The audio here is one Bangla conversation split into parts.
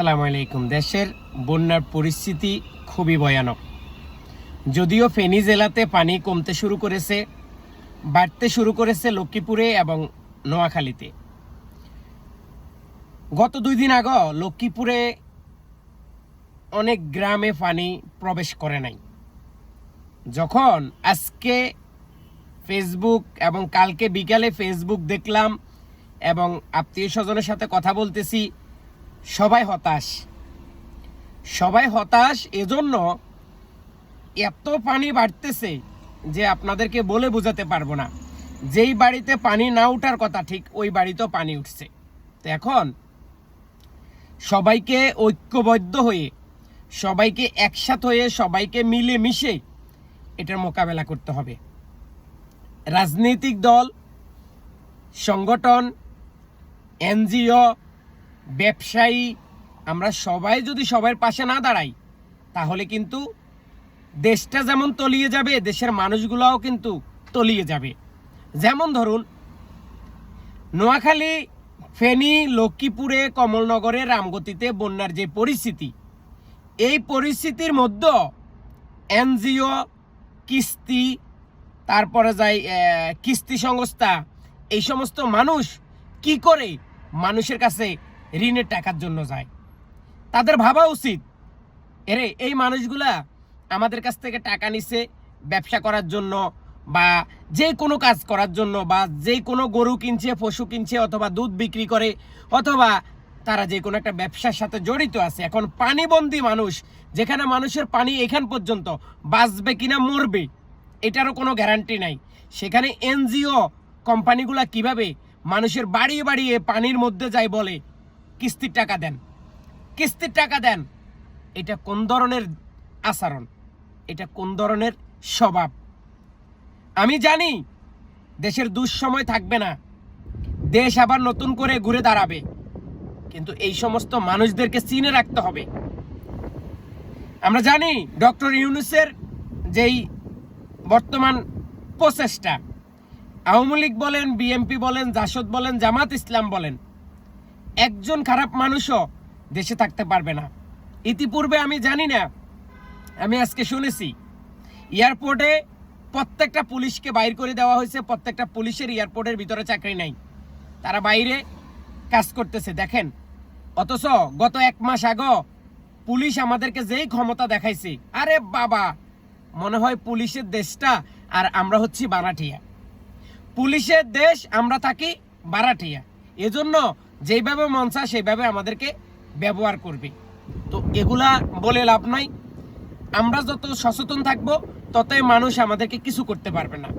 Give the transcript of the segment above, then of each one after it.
আসসালামু আলাইকুম। দেশের বন্যার পরিস্থিতি খুবই ভয়ানক। যদিও ফেনী জেলাতে পানি কমতে শুরু করেছে, বাড়তে শুরু করেছে লক্ষ্মীপুরে এবং নোয়াখালীতে। গত দুই দিন আগে লক্ষ্মীপুরে অনেক গ্রামে পানি প্রবেশ করে নাই। যখন আজকে ফেসবুক এবং কালকে বিকালে ফেসবুক দেখলাম এবং আত্মীয় স্বজনের সাথে কথা বলতেছি সবাই হতাশ। সবাই হতাশ এজন্য এত পানি বাড়তেছে যে আপনাদেরকে বলে বোঝাতে পারব না। যেই বাড়িতে পানি না উঠার কথা, ঠিক ওই বাড়িতেও পানি উঠছে। তো এখন সবাইকে ঐক্যবদ্ধ হয়ে, সবাইকে একসাথ হয়ে, সবাইকে মিলে মিশে এটার মোকাবেলা করতে হবে। রাজনৈতিক দল, সংগঠন, এনজিও ব্যবসায়ী, আমরা সবাই যদি সবার পাশে না দাঁড়াই, তাহলে কিন্তু দেশটা যেমন তলিয়ে যাবে, দেশের মানুষগুলোও কিন্তু তলিয়ে যাবে। যেমন ধরুন, নোয়াখালী, ফেনী, লক্ষ্মীপুরে, কমলনগরে, রামগতিতে বন্যার যে পরিস্থিতি, এই পরিস্থিতির মধ্যে এনজিও, কিস্তি, তারপরে যাই কিস্তি সংস্থা, এই সমস্ত মানুষ কি করে মানুষের কাছে ঋণের টাকার জন্য যায়। তাদের ভাবা উচিত, এরে, এই মানুষগুলা আমাদের কাছ থেকে টাকা নিছে ব্যবসা করার জন্য বা যে কোনো কাজ করার জন্য বা যে কোনো গরু কিনছে, পশু কিনছে অথবা দুধ বিক্রি করে অথবা তারা যে কোনো একটা ব্যবসার সাথে জড়িত আছে। এখন পানিবন্দী মানুষ, যেখানে মানুষের পানি এখান পর্যন্ত বাঁচবে কিনা মরবে, এটারও কোনো গ্যারান্টি নাই। সেখানে এনজিও কোম্পানিগুলা কীভাবে মানুষের বাড়িয়ে বাড়িয়ে পানির মধ্যে যায় বলে কিস্তির টাকা দেন। কিস্তির টাকা দেন। এটা কোন ধরনের আচরণ? এটা কোন ধরনের স্বভাব? আমি জানি দেশের দুঃসময় থাকবে না। দেশ আবার নতুন করে ঘুরে দাঁড়াবে। কিন্তু এই সমস্ত মানুষদেরকে চিনে রাখতে হবে। আমরা জানি ডক্টর ইউনুসের যেই বর্তমান প্রচেষ্টা, আওয়ামী লীগ বলেন, বিএনপি বলেন, জাসদ বলেন, জামাত ইসলাম বলেন একজন খারাপ মানুষও দেশে থাকতে পারবে না। ইতিপূর্বে আমি জানি না, আমি আজকে শুনেছি, এয়ারপোর্টে প্রত্যেকটা পুলিশকে বাইর করে দেওয়া হয়েছে, প্রত্যেকটা পুলিশের এয়ারপোর্টের ভিতরে চাকরি নাই। তারা বাইরে কাজ করতেছে, দেখেন। অথচ গত এক মাস আগে পুলিশ আমাদেরকে যেই ক্ষমতা দেখাইছে, আরে বাবা, মনে হয় পুলিশের দেশটা আর আমরা হচ্ছি বারাটিয়া পুলিশের দেশ, আমরা থাকি বারাটিয়া এজন্য যেইভাবে মন চায় সেইভাবে আমাদেরকে ব্যবহার করবে। তো এগুলা বলে লাভ নাই। আমরা যত সচেতন থাকব, ততই মানুষ আমাদেরকে কিছু করতে পারবে না।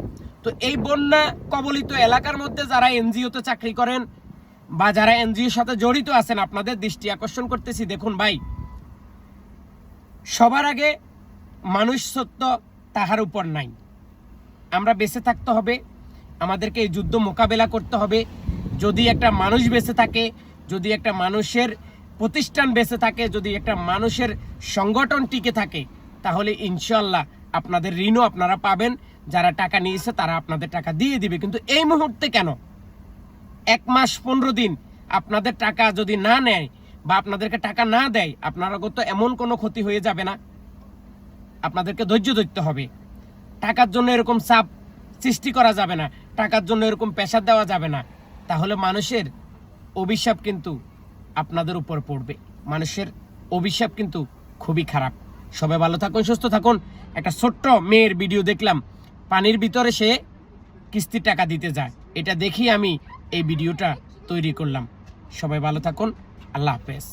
তো এই বন্যা কবলিত এলাকার মধ্যে যারা এনজিওতে চাকরি করেন বা যারা এনজিওর সাথে জড়িত আছেন, আপনাদের দৃষ্টি আকর্ষণ করতেছি। দেখুন ভাই, সবার আগে মানুষ সত্য তাহার উপর নাই। আমরা বেঁচে থাকতে হবে, আমাদেরকে এই যুদ্ধ মোকাবেলা করতে হবে। যদি একটা মানুষ বেঁচে থাকে, যদি একটা মানুষের প্রতিষ্ঠান বেঁচে থাকে, যদি একটা মানুষের সংগঠন টিকে থাকে, তাহলে ইনশাল্লাহ আপনাদের ঋণও আপনারা পাবেন। যারা টাকা নিয়েছে তারা আপনাদের টাকা দিয়ে দিবে। কিন্তু এই মুহূর্তে কেন? এক মাস পনেরো দিন আপনাদের টাকা যদি না নেয় বা আপনাদেরকে টাকা না দেয়, আপনারা তো এমন কোনো ক্ষতি হয়ে যাবে না। আপনাদেরকে ধৈর্য ধরতে হবে। টাকার জন্য এরকম চাপ সৃষ্টি করা যাবে না। টাকার জন্য এরকম প্রেশার দেওয়া যাবে না। তাহলে মানুষের অভিশাপ কিন্তু আপনাদের উপর পড়বে। মানুষের অভিশাপ কিন্তু খুবই খারাপ। সবাই ভালো থাকুন, সুস্থ থাকুন। একটা ছোট্ট মেয়ের ভিডিও দেখলাম। পানির ভিতরে সে কিস্তির টাকা দিতে যায়। এটা দেখি আমি এই ভিডিওটা তৈরি করলাম। সবাই ভালো থাকুন। আল্লাহ হাফেজ।